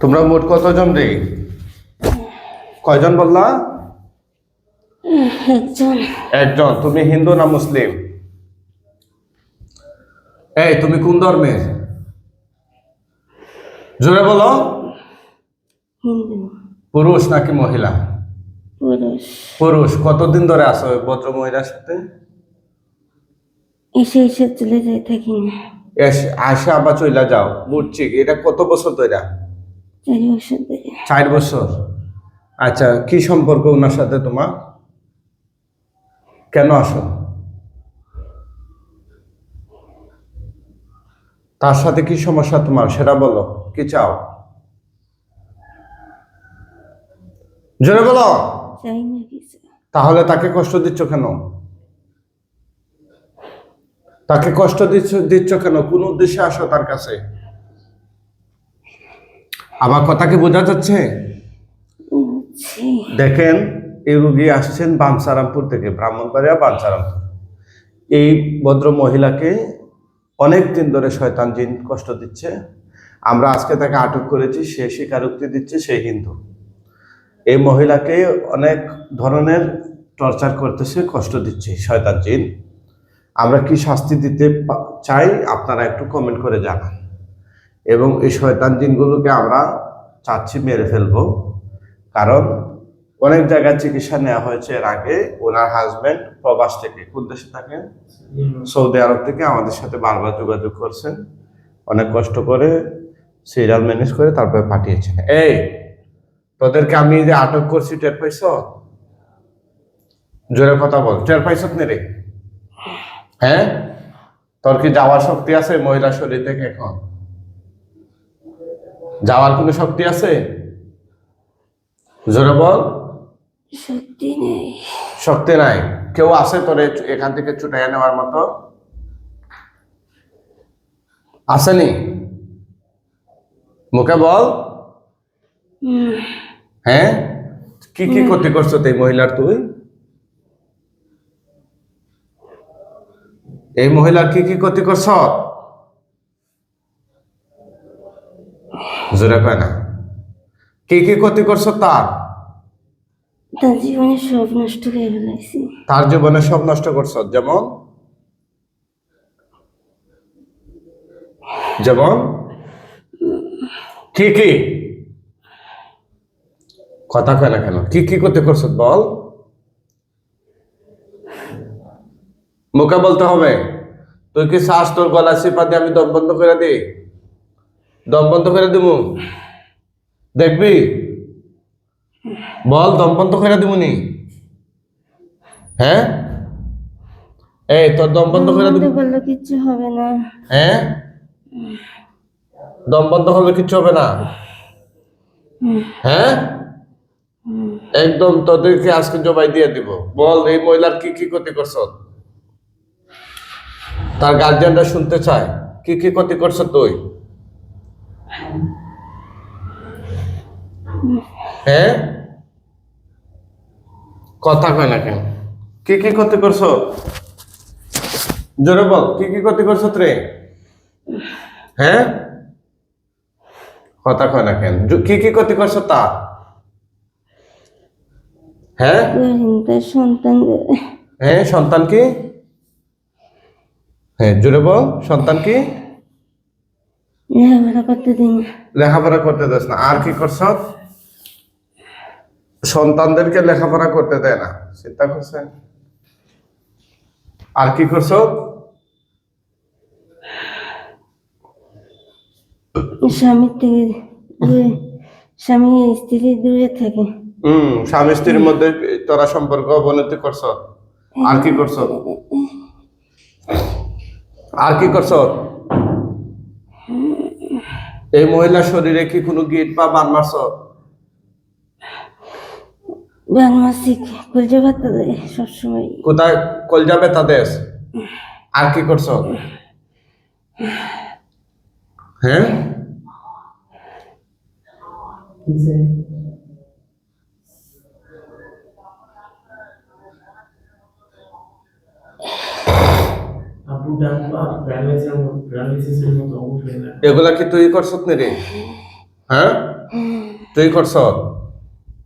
তোমরা মোট কতজন রে? কয়জন বললা? একজন। তুমি হিন্দু না মুসলিম? এই তুমি কোন ধর্মের? জোরে বলো। পুরুষ নাকি মহিলা? পুরুষ। কতদিন ধরে আসো ভদ্র মহিলার সাথে? এসে এসে চলে যাই থাকি না। আসে আবার চইলা যাও। বুঝছি এটা কত বছর ধরে চারি বছর ধরে চার বছর। আচ্ছা কি সম্পর্ক ওনার সাথে তোমার? কেন আসো? তার সাথে কি সমস্যা তোমার? সেটা বলো। কি চাও? জোরে বলো। তাহলে তাকে কষ্ট দিচ্ছ কেন? তাকে কষ্ট দিচ্ছ দিচ্ছ কেন? কোন উদ্দেশ্যে আসো তার কাছে? আমার কথা কি বোঝা যাচ্ছে? দেখেন এই রুগী আসছেন বাঞ্ছারামপুর থেকে ব্রাহ্মণবাড়িয়া বাঞ্ছারামপুর। এই ভদ্র মহিলাকে অনেক দিন ধরে শয়তান জিন কষ্ট দিচ্ছে। আমরা আজকে তাকে আটক করেছি সে স্বীকারোক্তি দিচ্ছে সে হিন্দু। এই মহিলাকে অনেক ধরনের টর্চার করতেছে কষ্ট দিচ্ছে শয়তান জিন। আমরা কি শাস্তি দিতে চাই? আপনারা একটু কমেন্ট করে জানান। এবং এই শয়তান জিনগুলোকে আমরা চাচ্ছি মেরে ফেলব। কারণ অনেক জায়গায় চিকিৎসা নেওয়া হয়েছে এর আগে। ওনার হাজবেন্ড প্রবাস থেকে, কোন দেশে থাকেন সৌদি আরব থেকে আমাদের সাথে বারবার যোগাযোগ করছেন। অনেক কষ্ট করে সিরিয়াল ম্যানেজ করে তারপরে পাঠিয়েছেন। এই, তোদেরকে আমি যে আটক করছি, টের পাইছ? জোরে কথা বল। টের পাইছ নে রে? হ্যাঁ? তোর কি যাওয়ার শক্তি আছে মহিলা শরীর থেকে এখন? যাওয়ার কোনো শক্তি আছে? জোরে বল। সত্যি নেই। শক্তি নাই। কেউ আছে তোরে এখান থেকে ছুটাইয়া নেওয়ার মতো? আসেনি? মুখে বল। হ্যাঁ? কি কি ক্ষতি করছ তুই মহিলার তুই? এই মহিলার কি কি ক্ষতি করছ? জোরে কয় না। কি কি ক্ষতি করছ তার? তার জীবনে সব নষ্ট করে ফেলাইছি। তার জীবনে সব নষ্ট করছ যেমন? যেমন? কি কি? কথা কয় না কেন কি কি করতে করছ বল? মুখে বলতে হবে তুই কি শ্বাস তোর গলা চিপা দিয়ে আমি দম বন্ধ করে দিই? দম বন্ধ করে দিব। দেখবি? বল দম বন্ধ করে দিবনি হ্যাঁ? এই তোর দম বন্ধ করে দিব। করলে কিচ্ছু হবে না। হ্যাঁ? দম বন্ধ হলে কিচ্ছু হবে না। হ্যাঁ? একদম তোদেরকে আজকে জবাই দিয়ে দিব। বল এই মহিলার কি কি ক্ষতি করছ? তার গার্জিয়ানরা শুনতে চায় কি কি ক্ষতি করছ তুই? হ্যাঁ? কথা কয় না কেন? কি কি ক্ষতি করছ? জোরে বল কি কি ক্ষতি করছ রে হ্যাঁ? কথা কয় না কেন? কি কি ক্ষতি করছ তা? হ্যাঁ? সন্তান হ্যাঁ সন্তান কি? হ্যাঁ জোরে বল সন্তান কি? লেখাপড়া করতে দিন লেখাপড়া করতে দেস না। আর কি করছ? সন্তানদেরকে লেখাপড়া করতে দেয় না। চিন্তা করছেন আর কি করছ? স্বামীর থেকে স্বামী স্ত্রী দূরে থাকে। হম স্বামী স্ত্রীর মধ্যে তোরা সম্পর্ক অবনতি করছ। আর কি করছ? আর কি করছ? এই মহিলার শরীরে কি কোনো গিট বা বান মারছ? বান মাসিক কলজা ভাতা দেয় সবসময়। কোথায়? কল যাবে তাদের আর কি করছ? হ্যাঁ আপু ডান পা প্যারালাইজ প্যারালাইসিসের মতো অবশ্যই না এগুলা কি তুই করছত নি রে হ্যাঁ? তুই করছ?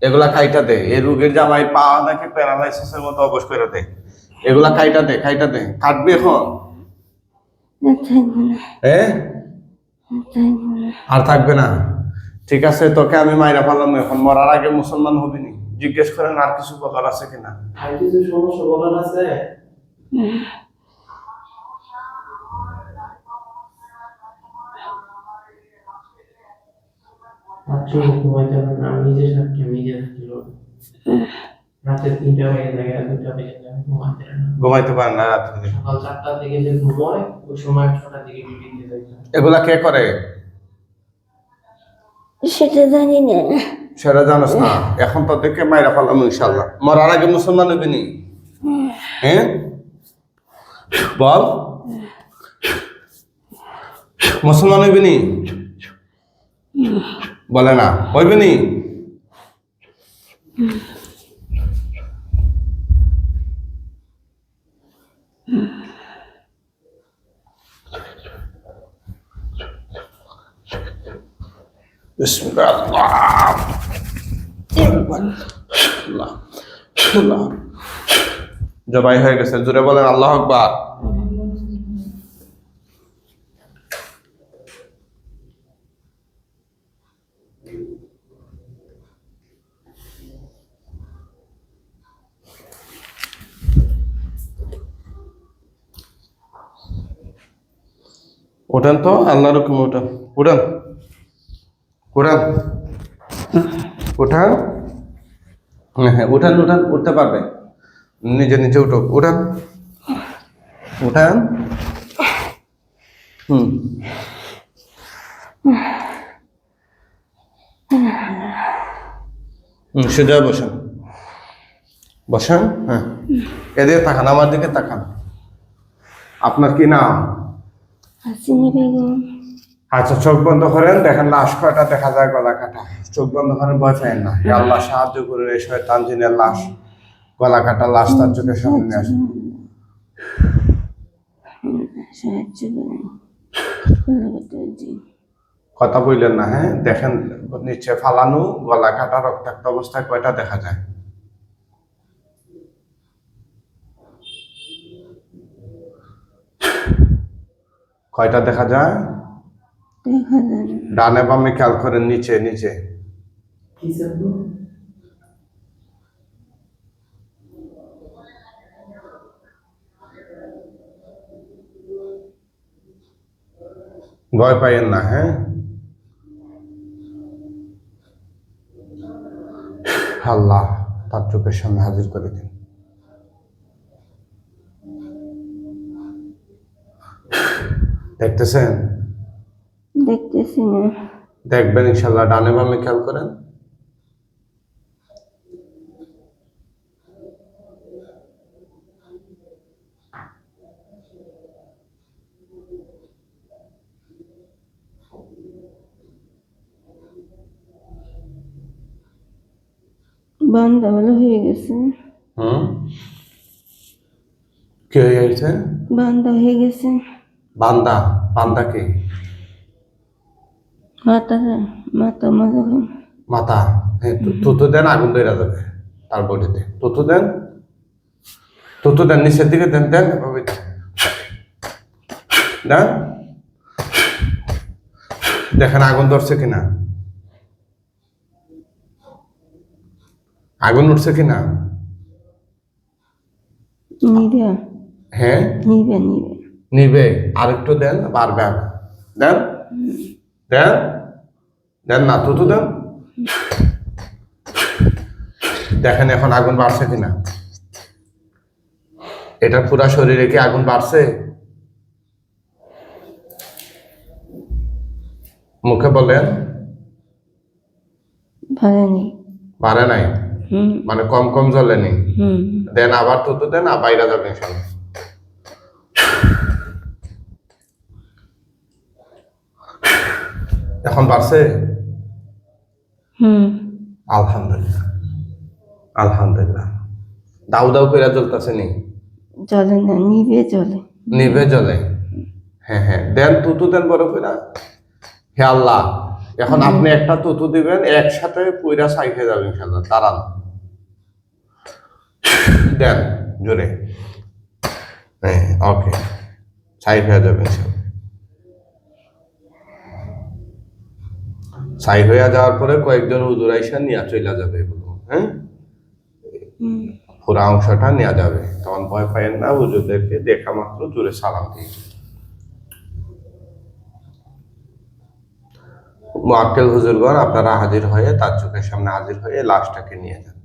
এগুলা খাইটা দে। এই রোগীর জামাই পা নাকি প্যারালাইসিসের মতো অবশ করে দে। এগুলা খাইটা দে খাইটা দে। কাটবি এখন? হ্যাঁ আর থাকবে না। ঠিক আছে, তোকে আমি মাইরা পারলাম এখন। মরার আগে মুসলমান হবি নি জিজ্ঞেস করেন আর কিছু বলার আছে কিনা? আর কিছু সমস্যা বলার আছে? রাত্রে পারে না আমি নিজে সাক্ষী আমি নিজে থাকি রাতে তিনটা বেজে যায় দুটা বেজে যায় ঘুমাতে পারে না। ঘুমাইতে পারেন না রাত্রে সকাল চারটা থেকে যে ঘুমোয় ওই সময় ছটা থেকে ডিউটিতে যাইতে হয় এগুলা কে করে? সেটা জানি না। সেটা জানোস না। এখন তো দেখে মাইরা পারলাম ইনশাল্লাহ মরার আগে মুসলমান হবি নি? হ্যাঁ? বল। মুসলমান নি? বলে না হইবি নি? জবাই হয়ে গেছে জোরে বলেন আল্লাহ আকবার। ওঠেন তো আল্লাহর হুকুমে ওঠেন উঠেন। উঠান। উঠান। হ্যাঁ হ্যাঁ উঠান উঠান, উঠতে পারবে। নিজে নিজে উঠো। উঠান। উঠান। হুম। হুম বসান। বসেন হ্যাঁ। এদের তাকান, আমার দিকে তাকান। আপনার কি নাম? আচ্ছা চোখ বন্ধ করেন দেখেন লাশ কয়টা দেখা যায় গলা কাটা। চোখ বন্ধ করেন ভয় পায় না। আল্লাহ সাহায্য করুন এই শয়তান জিনের লাশ গলা কাটা লাশ তার চোখের সামনে দিন কথা বললেন না হ্যাঁ? দেখেন নিচে ফালানো গলা কাটা রক্তাক্ত অবস্থায় কয়টা দেখা যায়? কয়টা দেখা যায়? ডানে বামে খেয়াল করেন নিচে নিচে। ভয় পাইয়েন না হ্যাঁ? আল্লাহ তার চোখের সামনে হাজির করে দিন। দেখতেছেন? দেখতেছি না। দেখবেন ইনশাল্লাহ ডানে বামে খেয়াল করেন। বান্ধা ভালো হয়ে গেছে। হুম? কি হয়ে গেছে? বান্ধা হয়ে গেছে। বান্দা বান্দা কি মাথা মাথা মাথা মাথা হ্যাঁ তুতু দেন আগুন ধরে যাবে তার বডিতে। তুতু দেন। তুতু দেন নিচের দিকে দেন দেন এভাবে। দেন। দেখেন আগুন ধরছে কিনা। আগুন উঠছে কিনা। হ্যাঁ? নিবে নিবে। নিবে। আর একটু দেন বাড়বে দেন? দেন? দেন না তুতু দেন। দেখেন এখন আগুন বাড়ছে কিনা। এটা পুরা শরীরে কি আগুন বাড়ছে? মুখে বলেন। বাড়ে নাই। মানে কম কম জ্বলেনি দেন আবার তুতু দেন আর বাইরে যাবেন ইনশাল্লাহ এখন বাড়ছে? হুম। আলহামদুলিল্লাহ। আলহামদুলিল্লাহ। দাউ দাউ করে জ্বলতেছে নি? জলে না নিবে জলে নিভে জ্বলে? হ্যাঁ হ্যাঁ। দেন তুতু দেন বড় করে হে আল্লাহ এখন আপনি একটা তুতু দিবেন একসাথে পুইরা সাই হয়ে যাবে ইনশাল্লাহ দাঁড়ান। দেন জোরে। হ্যাঁ ওকে। সাই হয়ে যাবে ইনশাল্লাহ সাই হয়ে যাওয়ার পরে কয়েকজন হুজুর আইসা নিয়ে চলে যাবে এগুলো হ্যাঁ। পুরো অংশটা নেওয়া যাবে। তখন ভয় পাইয়েন না হুজুরদেরকে দেখা মাত্র জোরে সালাম দিয়ে। মোয়াক্কেল হুজুরগণ আপনারা হাজির হয়ে তার চোখের সামনে হাজির হয়ে লাশটাকে নিয়ে যান।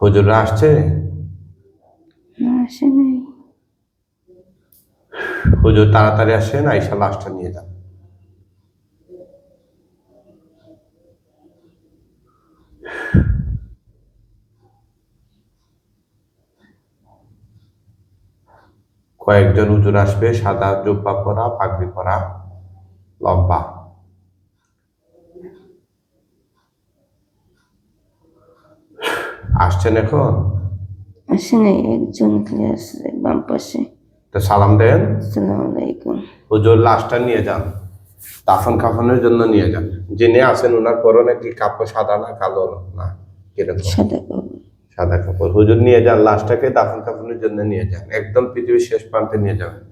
হুজুররা আসছে? না আসে নাই হুজুর তাড়াতাড়ি আসেন, আইসা লাশটা নিয়ে যান। কয়েকজন হুজুর আসবে, সাদা জুব্বা পরা, পাগড়ি পরা, লম্বা। আসছেন এখন? আসে একজন আসছে বাম পাশে? তো সালাম দেন। হুজুর লাশটা নিয়ে যান দাফন কাফনের জন্য নিয়ে যান। যিনি আছেন ওনার পরনে কি কাপড় সাদা না কালো? না কীরকম? সাদা কাপড়। হুজুর নিয়ে যান লাশটাকে দাফন কাফনের জন্য নিয়ে যান। একদম পৃথিবীর শেষ প্রান্তে নিয়ে যাবেন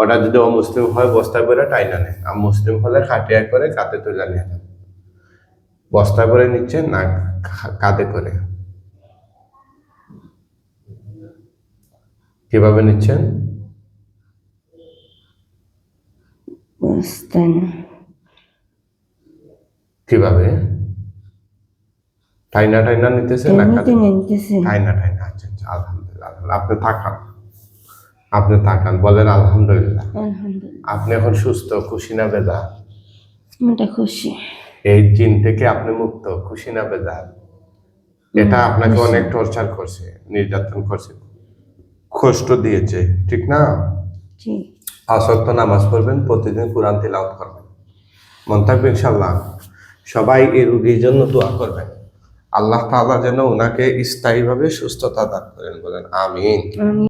ওটা যদি অমুসলিম হয় বস্তায় করে টাইনা নেন। আর মুসলিম হলে খাটিয়া করে কাঁধে তুলে নিয়ে যান। বস্তায় করে নিচ্ছেন না কাঁধে করে? কীভাবে নিচ্ছেন? বস্তায় না কীভাবে? টাইনা টাইনা নিতেছে না টাইনা টাইনা আচ্ছা আচ্ছা আলহামদুলিল্লাহ। আপনি তাকান। আপনি তাকান বলেন আলহামদুলিল্লাহ। আপনি এখন সুস্থ খুশি না বেদা আমরা খুশি। এই জিন থেকে আপনি মুক্ত খুশি না বেদা এটা আপনাকে অনেক টর্চার করছে নির্যাতন করছে। কষ্ট দিয়েছে ঠিক না? জি আসক্ত নামাজ পড়বেন, প্রতিদিন কোরআন তিলাওয়াত করবেন। মন থাকবে ইনশাল্লাহ সবাই এই রুগীর জন্য দোয়া করবেন। আল্লাহ তালা যেন ওনাকে স্থায়ীভাবে সুস্থতা দান করেন বলেন, আমিন। আমি